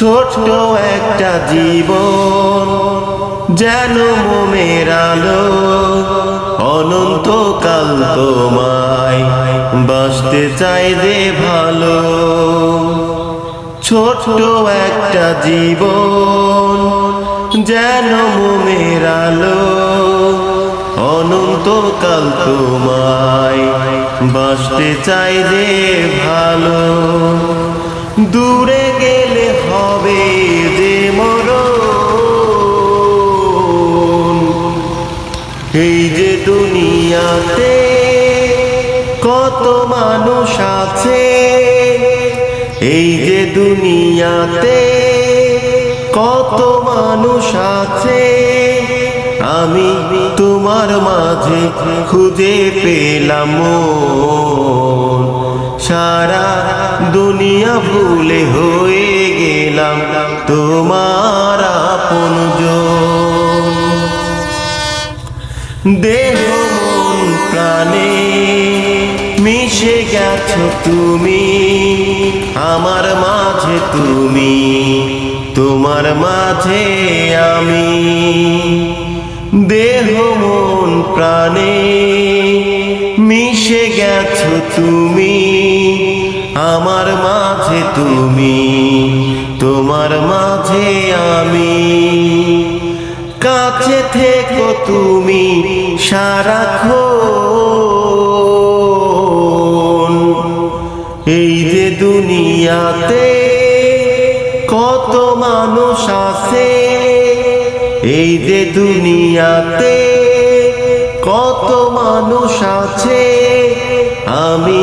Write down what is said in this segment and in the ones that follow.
ছোট্ট একটা জীবন, যেন মোমের আলো অনন্তকাল তোমায় বাসতে চাই যে ভালো। ছোট্ট একটা জীবন, যেন মোমের আলো অনন্তকাল তোমায় বাসতে চাই যে ভালো। দূরে গেলে হবে যে মরণ এই যে দুনিয়াতে কত মানুষ আছে, এই যে দুনিয়াতে কত মানুষ আছে, আমি তোমার মাঝে খুঁজে পেলাম। সারা দুনিয়া ভুলে হয়ে গেলাম তোমার আপনজন দেহ মন, প্রাণে মিশে গেছো তুমি, আমার মাঝে তুমি, তোমার মাঝে আমি। দেহ মন, প্রাণে মিশে গেছো তুমি আমার মাঝে তুমি, তোমার মাঝে আমি। কাছে থেকো তুমি সারাক্ষণ এই যে দুনিয়াতে কত মানুষ আছে, এই যে দুনিয়াতে কত মানুষ আছে, আমি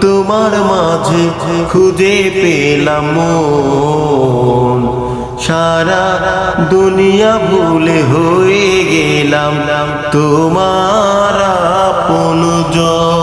তোমার মাঝে খুঁজে পেলাম। সারা দুনিয়া ভুলে হয়ে গেলাম তোমার আপনজন